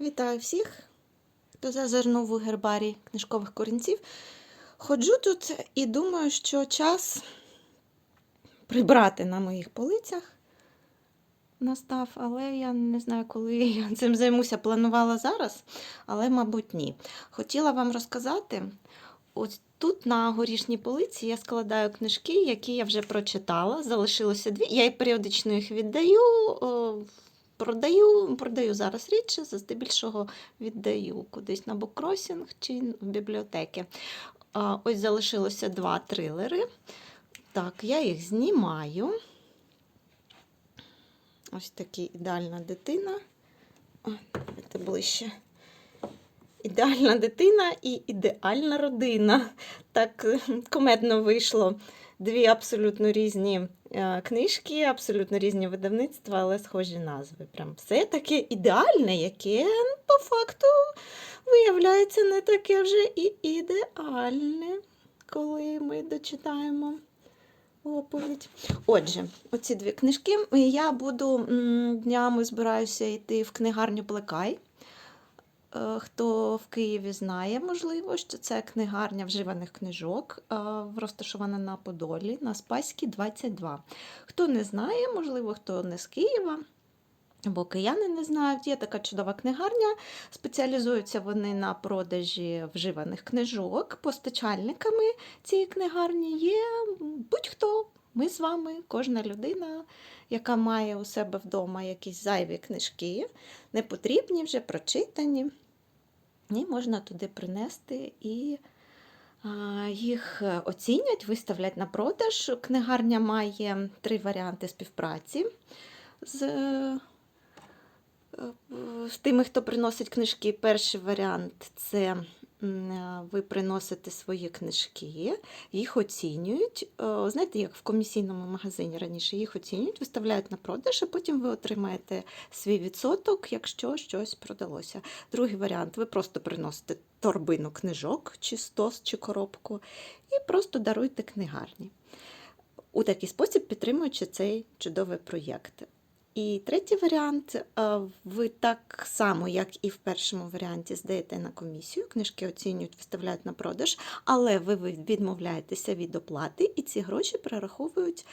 Вітаю всіх, хто зазирнув у гербарій книжкових корінців. Ходжу тут і думаю, що час прибрати на моїх полицях настав, але я не знаю, коли я цим займуся. Планувала зараз, але, мабуть, ні. Хотіла вам розказати. Ось тут на горішній полиці я складаю книжки, які я вже прочитала. Залишилося дві. Я і періодично їх віддаю. Продаю, продаю зараз рідше, здебільшого віддаю кудись на буккросінг чи в бібліотеки. Ось залишилося два трилери. Так, я їх знімаю. Ось такі ідеальна дитина. О, давайте ближче. Ідеальна дитина і ідеальна родина. Так комедно вийшло. Дві абсолютно різні книжки, абсолютно різні видавництва, але схожі назви. Прям все таке ідеальне, яке ну, по факту виявляється не таке вже і ідеальне, коли ми дочитаємо оповідь. Отже, оці дві книжки. Я буду днями збираюся йти в книгарню Плекай. Е, Хто в Києві знає, можливо, що це книгарня вживаних книжок, е, розташована на Подолі, на Спаській 22. Хто не знає, можливо, хто не з Києва, або кияни не знають, є така чудова книгарня. Спеціалізуються вони на продажі вживаних книжок. Постачальниками цієї книгарні є будь-хто. Ми з вами, кожна людина, яка має у себе вдома якісь зайві книжки, непотрібні, вже прочитані. І можна туди принести і їх е, оцінять, виставлять на продаж. Книгарня має три варіанти співпраці з, е, е, з тими, хто приносить книжки. Перший варіант це ви приносите свої книжки, їх оцінюють. Е, Знаєте, як в комісійному магазині раніше їх оцінюють, виставляють на продаж, а потім ви отримаєте свій відсоток, якщо щось продалося. Другий варіант ви просто приносите торбину книжок, чи стос, чи коробку, і просто даруйте книгарні. У такий спосіб підтримуючи цей чудовий проєкт. І третій варіант, е, ви так само, як і в першому варіанті, здаєте на комісію, книжки оцінюють, виставляють на продаж, але ви відмовляєтеся від оплати, і ці гроші перераховують,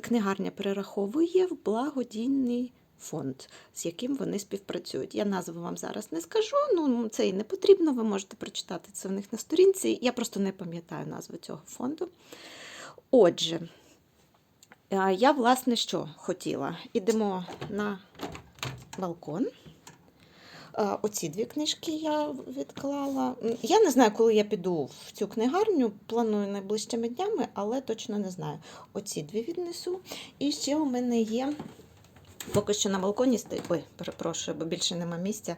книгарня перераховує в благодійний фонд, з яким вони співпрацюють. Я назву вам зараз не скажу, ну це і не потрібно, ви можете прочитати це в них на сторінці. Я просто не пам'ятаю назву цього фонду. Отже, Я, власне, що хотіла? Ідемо на балкон. Оці дві книжки я відклала. Я не знаю, коли я піду в цю книгарню. Планую найближчими днями, але точно не знаю. Оці дві віднесу. І ще у мене є. Поки що на балконі стоїть. Ой, перепрошую, бо більше нема місця.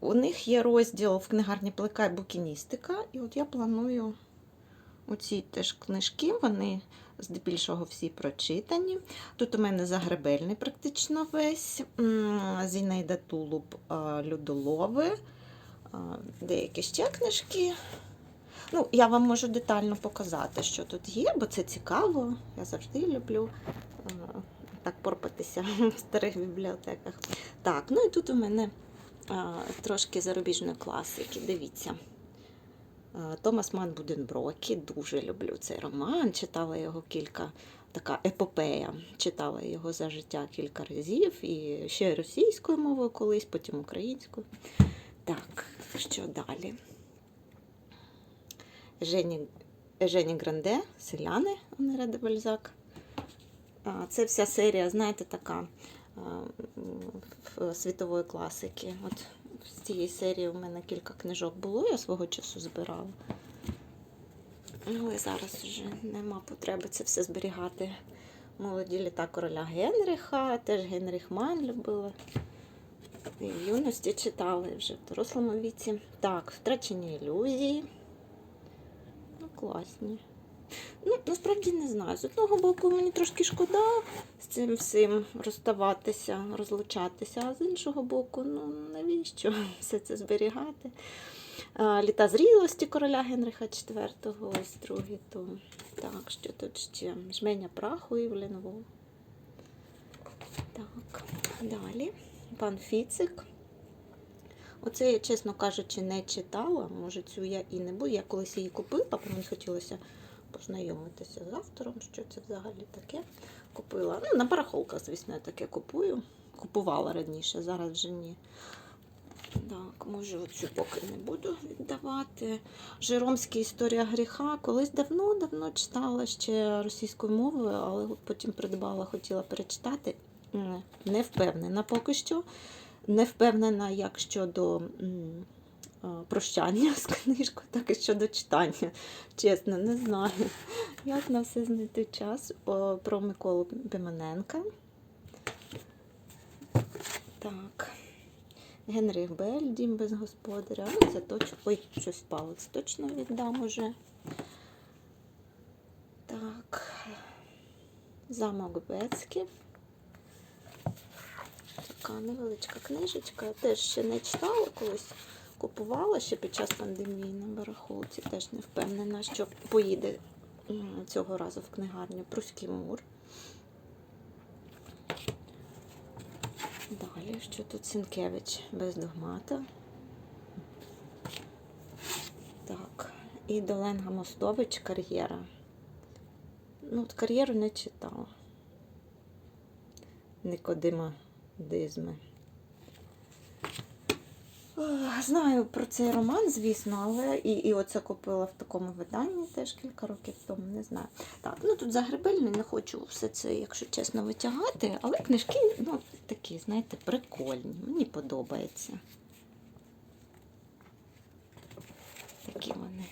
У них є розділ в книгарні Плекай букіністика. І от я планую оці теж книжки, вони здебільшого всі прочитані. Тут у мене загребельний практично весь. Зінаїда Тулуб Людолови, деякі ще книжки. Ну, я вам можу детально показати, що тут є, бо це цікаво. Я завжди люблю так порпатися в старих бібліотеках. Так, ну і тут у мене трошки зарубіжної класики. Дивіться. Е, Томас Ман Буденброкі, дуже люблю цей роман. Читала його кілька, така епопея. Читала його за життя кілька разів, і ще російською мовою колись, потім українською. Так, що далі? Жені, Жені Гранде, Селяни, де Бальзак. Це вся серія, знаєте, така світової класики. От цієї серії у мене кілька книжок було, я свого часу збирала. Але зараз вже нема потреби це все зберігати. Молоді літа короля Генріха, теж Генріх Ман любила. І в юності читала, і вже в дорослому віці. Так, втрачені ілюзії. Ну, класні. Ну, насправді не знаю. З одного боку, мені трошки шкода цим всім розставатися, розлучатися, а з іншого боку, ну навіщо все це зберігати? Літа зрілості короля Генриха IV, ось другий том. Так, що тут ще? Жменя праху Івлін Во. Так, далі. Пан Фіцик. Оце я, чесно кажучи, не читала. Може, цю я і не буду. Я колись її купила, бо мені хотілося познайомитися з автором, що це взагалі таке. Купила. Ну, на барахолках, звісно, я таке купую. Купувала раніше, зараз вже ні. Так, може, оцю поки не буду віддавати. Жиромська історія гріха. Колись давно-давно читала ще російською мовою, але потім придбала, хотіла перечитати. Не впевнена поки що. Не впевнена як щодо прощання з книжкою, так і щодо читання. Чесно, не знаю. Як на все знайти час про Миколу Пимоненка. Так. Генріх Бель, дім без господаря. Ну, це точно. Ой, щось впало. Це точно віддам уже. Так. Замок Бецьків. Така невеличка книжечка. Теж ще не читала колись. Купувала ще під час пандемії на барахолці. Теж не впевнена, що поїде цього разу в книгарню Пруський мур. Далі, що тут Сінкевич без догмата. Так. І Доленга Мостович кар'єра. Ну, от кар'єру не читала. Никодима Дизми. Ох, Знаю про цей роман, звісно, але і, і оце купила в такому виданні теж кілька років тому, не знаю. Так, ну тут загребельний, не хочу все це, якщо чесно, витягати, але книжки, ну, такі, знаєте, прикольні. Мені подобається. Такі вони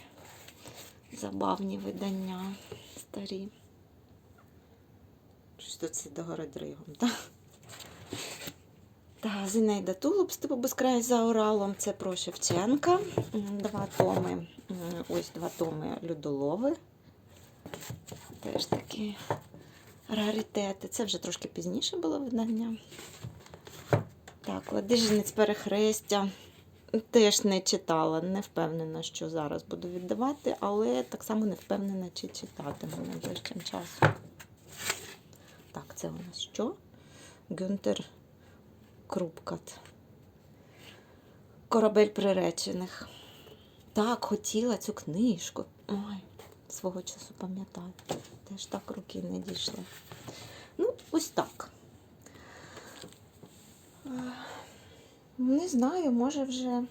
забавні видання старі. Щось тут це догородригом, так? Та Зінаїда Тулуб «Степу безкрай за Уралом. Це про Шевченка. Два томи. Ось два томи Людолови. Теж такі раритети. Це вже трошки пізніше було видання. Так, Ладижинець перехрестя. Теж не читала, не впевнена, що зараз буду віддавати, але так само не впевнена, чи читатиму найближчим часом. Так, це у нас що? Гюнтер Крупкат. Корабель приречених. Так, хотіла цю книжку. Ой, свого часу пам'ятаю. Теж так руки не дійшли. Ну, ось так. Не знаю, може вже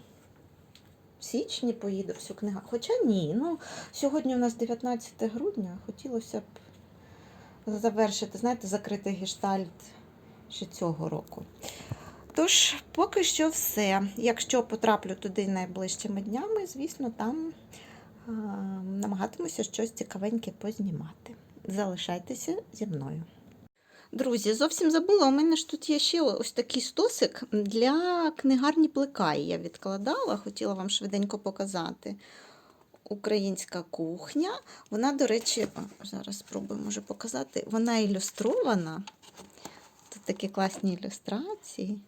в січні поїду всю книгу. Хоча ні, ну сьогодні у нас 19 грудня, хотілося б завершити, знаєте, закрити гештальт ще цього року. Тож, поки що все. Якщо потраплю туди найближчими днями, звісно, там а, намагатимуся щось цікавеньке познімати. Залишайтеся зі мною. Друзі, зовсім забула, у мене ж тут є ще ось такий стосик для книгарні Плекай. Я відкладала, хотіла вам швиденько показати. Українська кухня. Вона, до речі, о, зараз спробую може показати. Вона ілюстрована. Тут такі класні ілюстрації.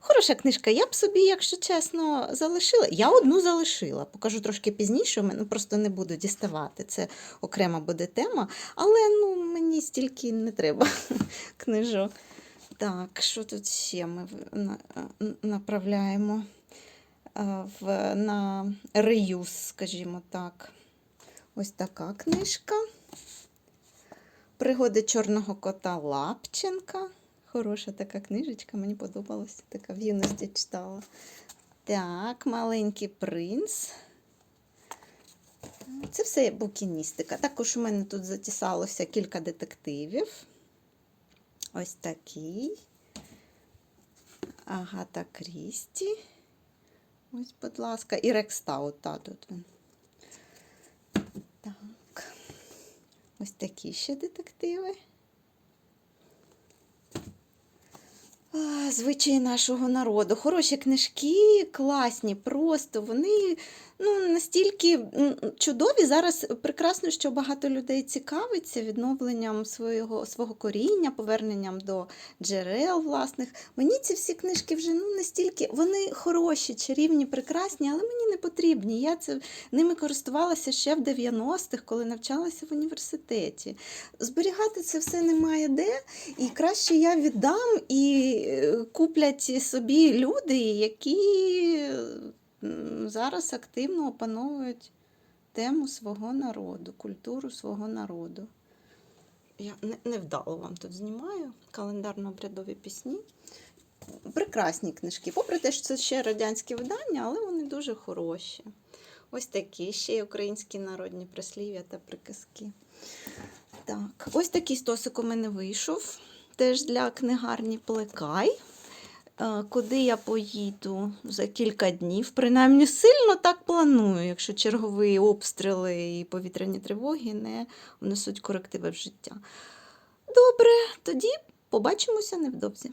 Хороша книжка. Я б собі, якщо чесно, залишила. Я одну залишила. Покажу трошки пізніше, мене просто не буду діставати. Це окрема буде тема. Але ну, мені стільки не треба книжок. Так, що тут ще ми направляємо в, на реюз, скажімо так. Ось така книжка. Пригоди чорного кота Лапченка. Хороша така книжечка, мені подобалася. Така в юності читала. Так, маленький принц. Це все букіністика. Також у мене тут затісалося кілька детективів. Ось такий. Агата Крісті. Ось, будь ласка, і Рекстаут, та тут він. Так. Ось такі ще детективи. А, Звичаї нашого народу. Хороші книжки, класні, просто вони ну, настільки чудові. Зараз прекрасно, що багато людей цікавиться відновленням свого, свого коріння, поверненням до джерел власних. Мені ці всі книжки вже ну, настільки вони хороші, чарівні, прекрасні, але мені не потрібні. Я це, ними користувалася ще в 90-х, коли навчалася в університеті. Зберігати це все немає де, і краще я віддам і куплять собі люди, які зараз активно опановують тему свого народу, культуру свого народу. Я не, невдало вам тут знімаю календарно-обрядові пісні. Прекрасні книжки. Попри те, що це ще радянські видання, але вони дуже хороші. Ось такі ще й українські народні прислів'я та приказки. Так, ось такий стосик у мене вийшов. Теж для книгарні Плекай. Е, Куди я поїду за кілька днів. Принаймні сильно так планую, якщо чергові обстріли і повітряні тривоги не внесуть корективи в життя. Добре, тоді побачимося невдовзі.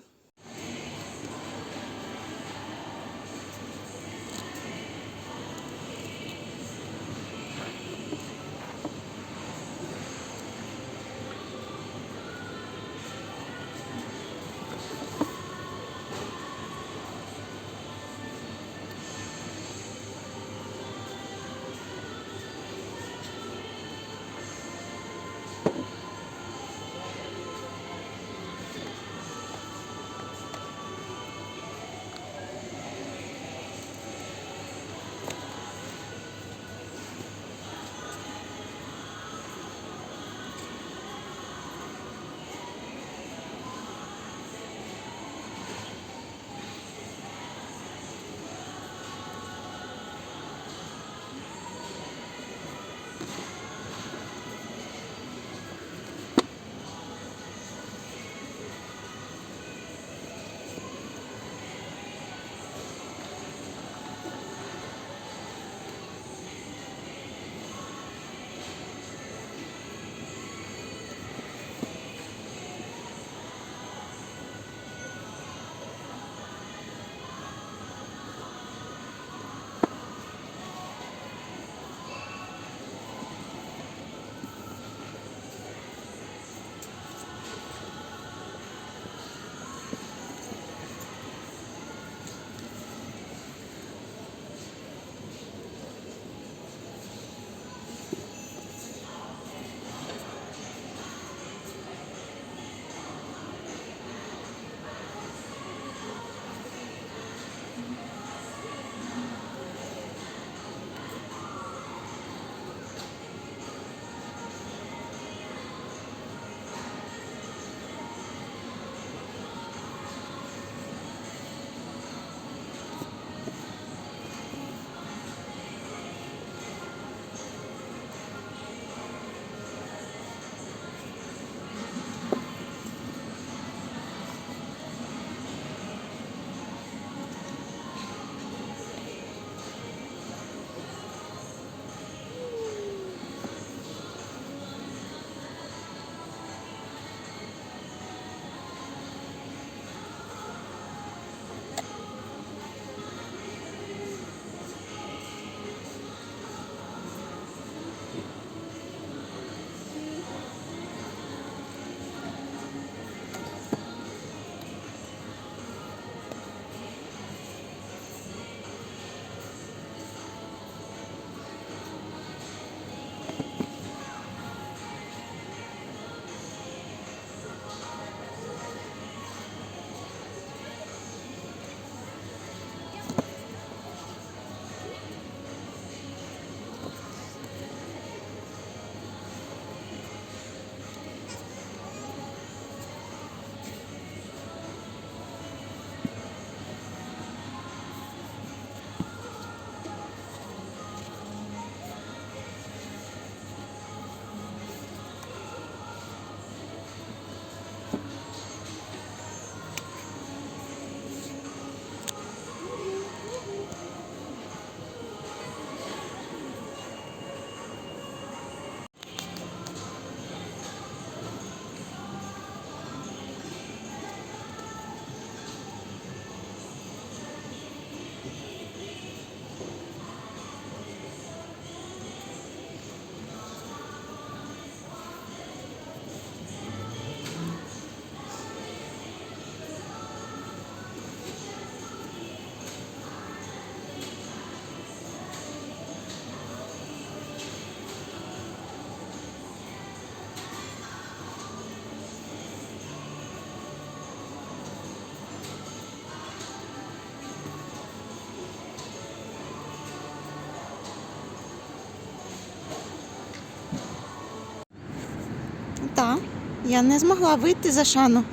Я не змогла вийти за шану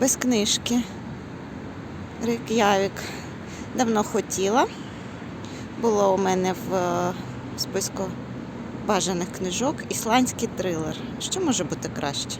без книжки. Рейк'явік давно хотіла. Було у мене в е, списку бажаних книжок ісландський трилер. Що може бути краще?